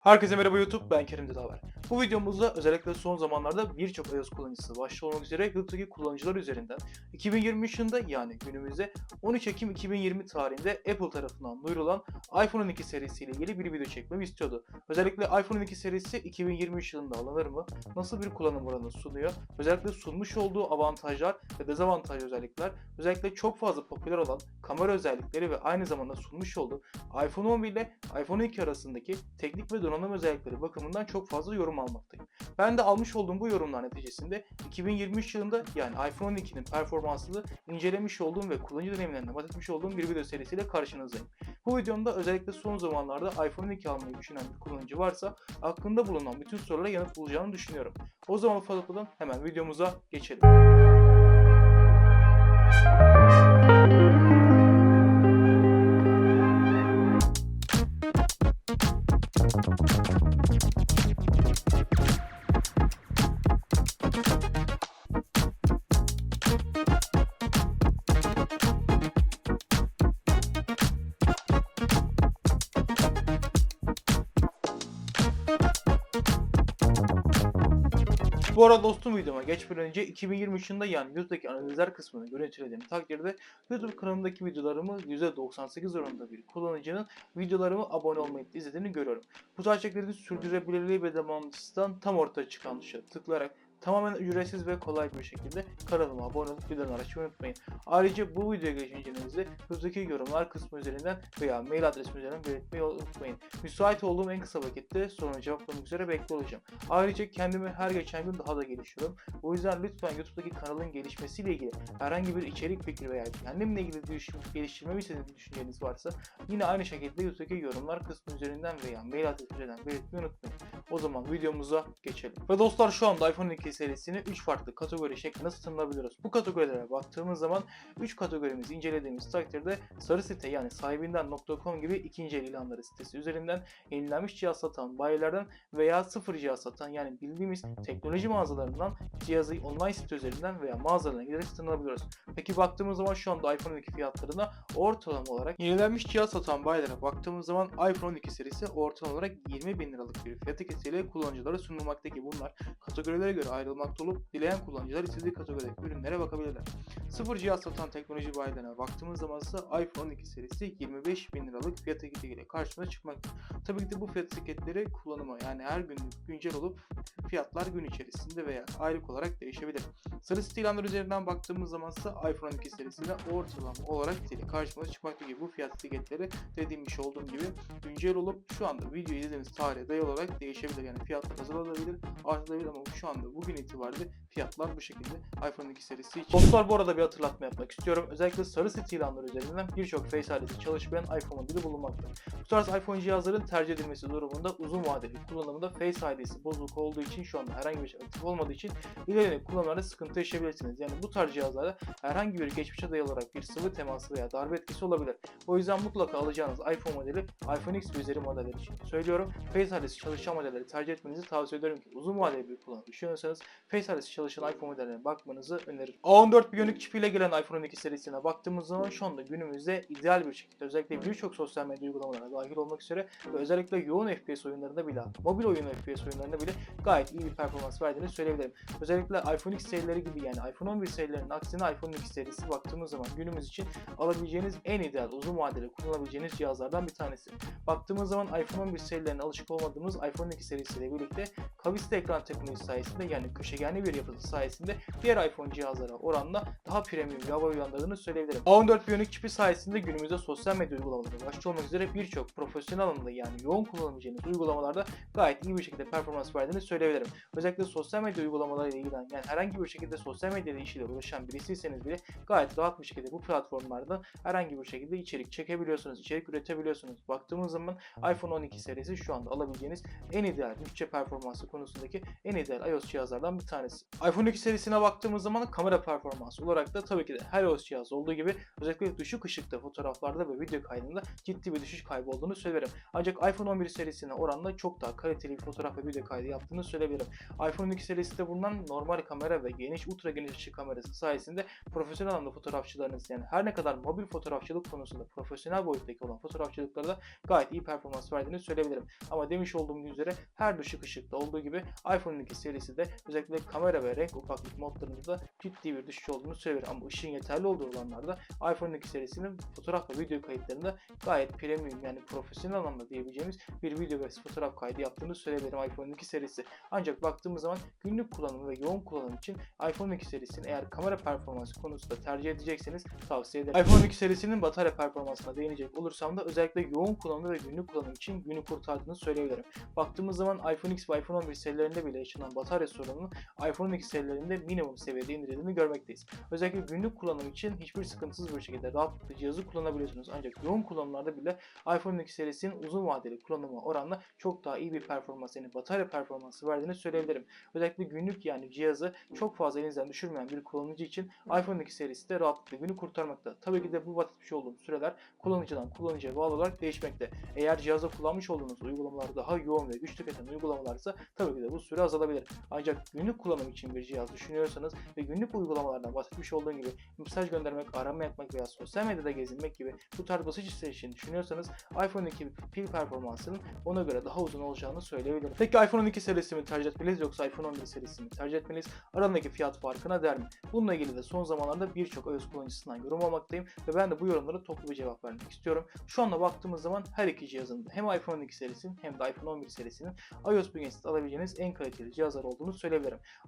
Herkese merhaba YouTube, ben Kerim Didaver. Bu videomuzda özellikle son zamanlarda birçok iOS kullanıcısı başta olmak üzere YouTube'daki kullanıcılar üzerinden 2023 yılında yani günümüzde 13 Ekim 2020 tarihinde Apple tarafından duyurulan iPhone 12 serisiyle ilgili bir video çekmemi istiyordu. Özellikle iPhone 12 serisi 2023 yılında alınır mı? Nasıl bir kullanım oranı sunuyor? Özellikle sunmuş olduğu avantajlar ve dezavantaj özellikler, özellikle çok fazla popüler olan kamera özellikleri ve aynı zamanda sunmuş olduğu iPhone 11 ile iPhone 12 arasındaki teknik ve donanım özellikleri bakımından çok fazla yorum almaktayım. Ben de almış olduğum bu yorumlar neticesinde 2023 yılında yani iPhone 12'nin performansını incelemiş olduğum ve kullanıcı deneyimlerinden bahsetmiş olduğum bir video serisiyle karşınızdayım. Bu videomda özellikle son zamanlarda iPhone 12 almayı düşünen bir kullanıcı varsa aklında bulunan bütün sorulara yanıt bulacağını düşünüyorum. O zaman fazla hemen videomuza geçelim. Bu arada dostum videoma geçmeden önce 2023 yılında yani YouTube'daki analizler kısmını görüntülediğim takdirde YouTube kanalımdaki videolarımı %98 oranında bir kullanıcının videolarımı abone olmayıp izlediğini görüyorum. Bu tarz sürdürülebilirliği ve devamlılığından tam ortaya çıkan tuşa tıklayarak tamamen ücretsiz ve kolay bir şekilde kanalıma abone olup bildirimleri açmayı unutmayın. Ayrıca bu videoya geçeceğinizde YouTube'daki yorumlar kısmı üzerinden veya mail adresim üzerinden belirtmeyi unutmayın. Müsait olduğum en kısa vakitte sorunu cevaplamak üzere bekliyor olacağım. Ayrıca kendimi her geçen gün daha da geliştiriyorum. O yüzden lütfen YouTube'daki kanalın gelişmesiyle ilgili herhangi bir içerik fikri veya kendimle ilgili düş- geliştirmemi istediğiniz düşünceniz varsa yine aynı şekilde YouTube'daki yorumlar kısmı üzerinden veya mail adresim üzerinden belirtmeyi unutmayın. O zaman videomuza geçelim. Ve dostlar şu anda iPhone 12 serisini 3 farklı kategori şeklinde sınırlayabiliyoruz. Bu kategorilere baktığımız zaman 3 kategorimizi incelediğimiz takdirde sarı site yani sahibinden.com gibi ikinci el ilanları sitesi üzerinden yenilenmiş cihaz satan bayilerden veya sıfır cihaz satan yani bildiğimiz teknoloji mağazalarından cihazı online site üzerinden veya mağazalarına giderek satın alabiliyoruz. Peki baktığımız zaman şu anda iPhone 12 fiyatlarına ortalama olarak yenilenmiş cihaz satan bayilere baktığımız zaman iPhone 12 serisi ortalama olarak 20 bin liralık bir fiyat etiketiyle kullanıcılara sunulmaktaki bunlar kategorilere göre ayrılmakta olup dileyen kullanıcılar istediği kategorideki ürünlere bakabilirler. Sıfır cihaz satan teknoloji bayilerine baktığımız zaman ise iPhone 12 serisi 25 bin liralık fiyat etiketiyle karşımıza çıkmakta. Tabii ki de bu fiyat etiketleri kullanıma yani her günlük güncel olup fiyatlar gün içerisinde veya aylık olarak değişebilir. Sarı site ilanları üzerinden baktığımız zaman ise iPhone 12 serisinde ortalama olarak siteli karşımıza çıkmakta gibi bu fiyat etiketleri dediğim iş olduğum gibi güncel olup şu anda video izlediğiniz tarihe dayalı olarak değişebilir. Yani fiyatlar azalabilir, artabilir ama şu anda bugün itibariyle fiyatlar bu şekilde iPhone 12 serisi için. Dostlar bu arada bir hatırlatma yapmak istiyorum. Özellikle sarı site ilanları üzerinden birçok Face ID'si çalışmayan iPhone modeli bulunmakta. Bu tarz iPhone cihazların tercih edilmesi durumunda uzun vadeli kullanımında Face ID'si bozuk olduğu için şu anda herhangi bir şey aktif olmadığı için ileride kullanımlarda sıkıntı yaşayabilirsiniz. Yani bu tarz cihazlarda herhanğı bir geçmişe dayalı olarak bir sıvı teması veya darbe etkisi olabilir. O yüzden mutlaka alacağınız iPhone modeli iPhone X üzeri modeller için söylüyorum. Face ID'si çalışan modelleri tercih etmenizi tavsiye ederim ki uzun vadeli bir kullanım düşünüyorsanız Face ID'si çalışan iPhone modellerine bakmanızı öneririm. A14 biyonik çipiyle gelen iPhone 12 serisine baktığımız zaman şu anda günümüzde ideal bir şekilde özellikle birçok sosyal medya uygulamalarına dahil olmak üzere ve özellikle yoğun FPS oyunlarında bile mobil oyun FPS oyunlarında bile gayet iyi bir performans verdiğini söyleyebilirim. Özellikle iPhone X serileri gibi yani iPhone 11 serilerinin aksine iPhone 12 serisi baktığımız zaman günümüz için alabileceğiniz en ideal uzun vadeli kullanabileceğiniz cihazlardan bir tanesi. Baktığımız zaman iPhone 11 serilerine alışık olmadığımız iPhone 12 serisiyle birlikte kavisli ekran teknolojisi sayesinde yani köşegenli bir yapısı sayesinde diğer iPhone cihazlara oranla daha premium bir hava uyandırdığını söyleyebilirim. A14 Bionic çipi sayesinde günümüzde sosyal medya uygulamaları başta olmak üzere birçok profesyonel alanda yani yoğun kullanabileceğiniz uygulamalarda gayet iyi bir şekilde performans verdiğini söyleyebilirim. Özellikle sosyal medya uygulamalarıyla ilgilenen yani herhangi bir şekilde sosyal medya işiyle uğraşan birisiyseniz bile gayet rahat bir şekilde bu platformlarda herhangi bir şekilde içerik çekebiliyorsunuz, içerik üretebiliyorsunuz. Baktığımız zaman iPhone 12 serisi şu anda alabileceğiniz en ideal bütçe performansı konusundaki en ideal iOS cihazlardan bir tanesi. iPhone 2 serisine baktığımız zaman kamera performansı olarak da tabii ki de her iOS cihaz olduğu gibi özellikle düşük ışıkta fotoğraflarda ve video kaydında ciddi bir düşüş kaybı olduğunu söylerim. Ancak iPhone 11 serisine oranla çok daha kaliteli bir fotoğraf ve video kaydı yaptığını söyleyebilirim. iPhone 2 serisinde bulunan normal kamera ve geniş ultra geniş ışık kamerası sayesinde profesyonel anlamda fotoğrafçılarınız yani her ne kadar mobil fotoğrafçılık konusunda profesyonel boyuttaki olan fotoğrafçılıklarda gayet iyi performans verdiğini söyleyebilirim. Ama demiş olduğum üzere her düşük ışıkta olduğu gibi iPhone 2 serisi de özellikle kamera ve renk ufaklık modlarında da ciddi bir düşüş olduğunu söyleyebilirim. Ama ışığın yeterli olduğu alanlarda iPhone 2 serisinin fotoğraf ve video kayıtlarında gayet premium yani profesyonel anlamda diyebileceğimiz bir video ve fotoğraf kaydı yaptığını söyleyebilirim iPhone 2 serisi. Ancak baktığımız zaman günlük kullanım ve yoğun kullanım için iPhone 2 serisini eğer kamera performansı konusunda tercih edecekseniz tavsiye ederim. iPhone 2 serisinin batarya performansına değinecek olursam da özellikle yoğun kullanımda ve günlük kullanım için günü kurtardığını söyleyebilirim. Baktığımız zaman iPhone X ve iPhone 11 serilerinde bile yaşanan batarya sorununun iPhone X serilerinde minimum seviyede indirildiğini görmekteyiz. Özellikle günlük kullanım için hiçbir sıkıntısız bir şekilde rahatlıkla cihazı kullanabiliyorsunuz. Ancak yoğun kullanımlarda bile iPhone 2 serisinin uzun vadeli kullanıma oranla çok daha iyi bir performans yani batarya performansı verdiğini söyleyebilirim. Özellikle günlük yani cihazı çok fazla elinizden düşürmeyen bir kullanıcı için iPhone 2 serisi de rahatlıkla günü kurtarmakta. Tabii ki de bu bahsetmiş olduğum süreler kullanıcıdan kullanıcıya bağlı olarak değişmekte. Eğer cihazda kullanmış olduğunuz uygulamalar daha yoğun ve güç tüketen uygulamalarsa tabii ki de bu süre azalabilir. Ancak günlük kullanım için bir cihaz düşünüyorsanız ve günlük uygulamalardan bahsetmiş olduğum gibi mesaj göndermek, arama yapmak veya sosyal medyada gezinmek gibi bu tarz basit işler için düşünüyorsanız iPhone 2 pil performansının ona göre daha uzun olacağını söyleyebilirim. Peki iPhone 12 serisi mi tercih etmeliyiz yoksa iPhone 11 serisi mi tercih etmeliyiz? Aradaki fiyat farkına der mi? Bununla ilgili de son zamanlarda birçok iOS kullanıcısından yorum almaktayım ve ben de bu yorumlara toplu bir cevap vermek istiyorum. Şu anda baktığımız zaman her iki cihazın hem iPhone 12 serisinin hem de iPhone 11 serisinin iOS bünyesinde alabileceğiniz en kaliteli cihazlar olduğunu söyleyebilirim.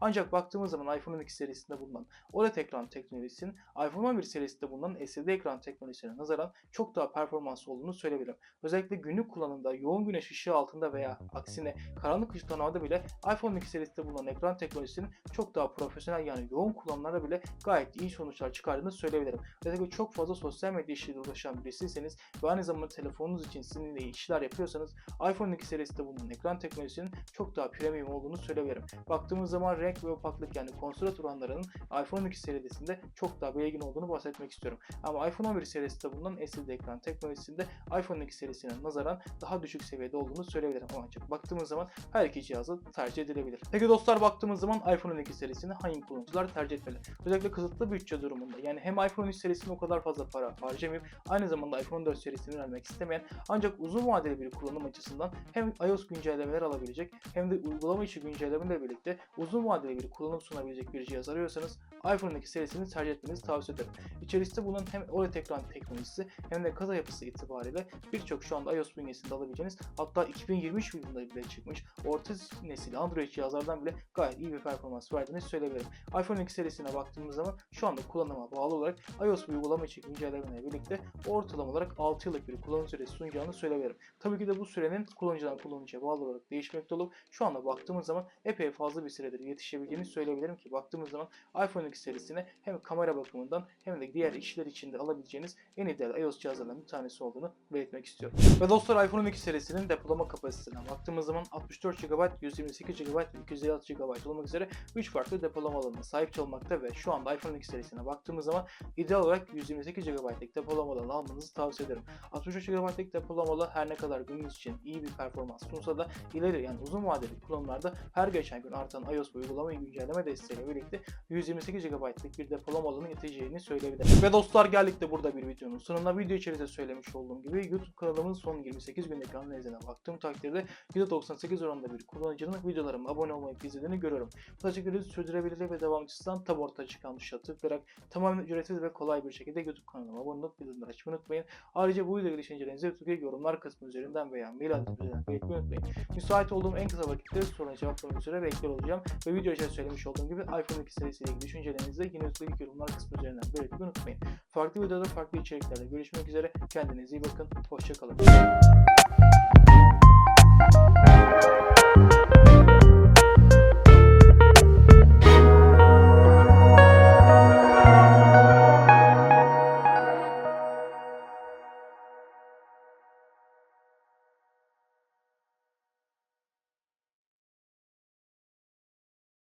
Ancak baktığımız zaman iPhone 12 serisinde bulunan OLED ekran teknolojisinin iPhone 11 serisinde bulunan LCD ekran teknolojisine nazaran çok daha performanslı olduğunu söyleyebilirim. Özellikle günlük kullanımda yoğun güneş ışığı altında veya aksine karanlık ışıklanmada bile iPhone 12 serisinde bulunan ekran teknolojisinin çok daha profesyonel yani yoğun kullanımlarda bile gayet iyi sonuçlar çıkardığını söyleyebilirim. Özellikle çok fazla sosyal medya işiyle uğraşan birisiyseniz ve aynı zamanda telefonunuz için sizinle işler yapıyorsanız iPhone 12 serisinde bulunan ekran teknolojisinin çok daha premium olduğunu söyleyebilirim. Baktığımız zaman renk ve opaklık yani kontrast oranlarının iPhone 12 serisinde çok daha belirgin olduğunu bahsetmek istiyorum. Ama iPhone 11 serisinde bulunan LCD ekran teknolojisinde iPhone 12 serisine nazaran daha düşük seviyede olduğunu söyleyebilirim. Ama ancak baktığımız zaman her iki cihazı tercih edilebilir. Peki dostlar baktığımız zaman iPhone 12 serisini hangi kullanıcılar tercih etmeli? Özellikle kısıtlı bütçe durumunda yani hem iPhone 3 serisine o kadar fazla para harcamayıp aynı zamanda iPhone 4 serisini vermek istemeyen ancak uzun vadeli bir kullanım açısından hem iOS güncellemeler alabilecek hem de uygulama içi güncellemelerle birlikte uzun vadeli bir kullanım sunabilecek bir cihaz arıyorsanız iPhone 2 serisini tercih etmenizi tavsiye ederim. İçerisinde bulunan hem OLED ekran teknolojisi hem de kasa yapısı itibariyle birçok şu anda iOS bünyesinde alabileceğiniz hatta 2023 yılında bile çıkmış orta nesil Android cihazlardan bile gayet iyi bir performans verdiğini söyleyebilirim. iPhone 2 serisine baktığımız zaman şu anda kullanıma bağlı olarak iOS uygulama içi güncellemelerle birlikte ortalama olarak 6 yıllık bir kullanım süresi sunacağını söyleyebilirim. Tabii ki de bu sürenin kullanıcıdan kullanıcıya bağlı olarak değişmekte olup şu anda baktığımız zaman epey fazla bir süredir yetişebileceğini söyleyebilirim ki baktığımız zaman iPhone 2 serisine hem kamera bakımından hem de diğer işler için de alabileceğiniz en ideal iOS cihazlarından bir tanesi olduğunu belirtmek istiyorum. Ve dostlar iPhone 12 serisinin depolama kapasitesine baktığımız zaman 64 GB, 128 GB ve 256 GB olmak üzere 3 farklı depolama alanına sahip olmakta ve şu anda iPhone 12 serisine baktığımız zaman ideal olarak 128 GB'lik depolama alanı almanızı tavsiye ederim. 63 GB'lik depolama alanı her ne kadar günümüz için iyi bir performans sunsa da ileri yani uzun vadeli kullanımlarda her geçen gün artan iOS ve uygulama güncelleme desteğiyle birlikte 128 GB'lik bir depolama alanı yeteceğini söyleyebilirim. Ve dostlar geldik de burada bir videonun sonuna video içerisinde söylemiş olduğum gibi YouTube kanalımın son 28 günlük analizine baktığım takdirde %98 oranında bir kullanıcının videolarıma abone olmayı izlediğini görüyorum. Bu taktikleri sürdürebilir ve devamcısından tam ortaya çıkan tuşa tıklayarak tamamen ücretsiz ve kolay bir şekilde YouTube kanalıma abone olup bildirimleri açmayı unutmayın. Ayrıca bu videoya düşüncelerinizi YouTube'daki yorumlar kısmı üzerinden veya mail adresi üzerinden belirtmeyi unutmayın. Müsait olduğum en kısa vakitte soruna cevaplamak üzere bekliyor olacağım ve video içerisinde söylemiş olduğum gibi iPhone 2 serisiyle ilgili düşüncelerinizi yine YouTube'daki yorumlar kısmı üzerinden belirtmeyi unutmayın. Farklı videoda farklı içeriklerde görüşmek üzere. Kendinize iyi bakın. Hoşçakalın.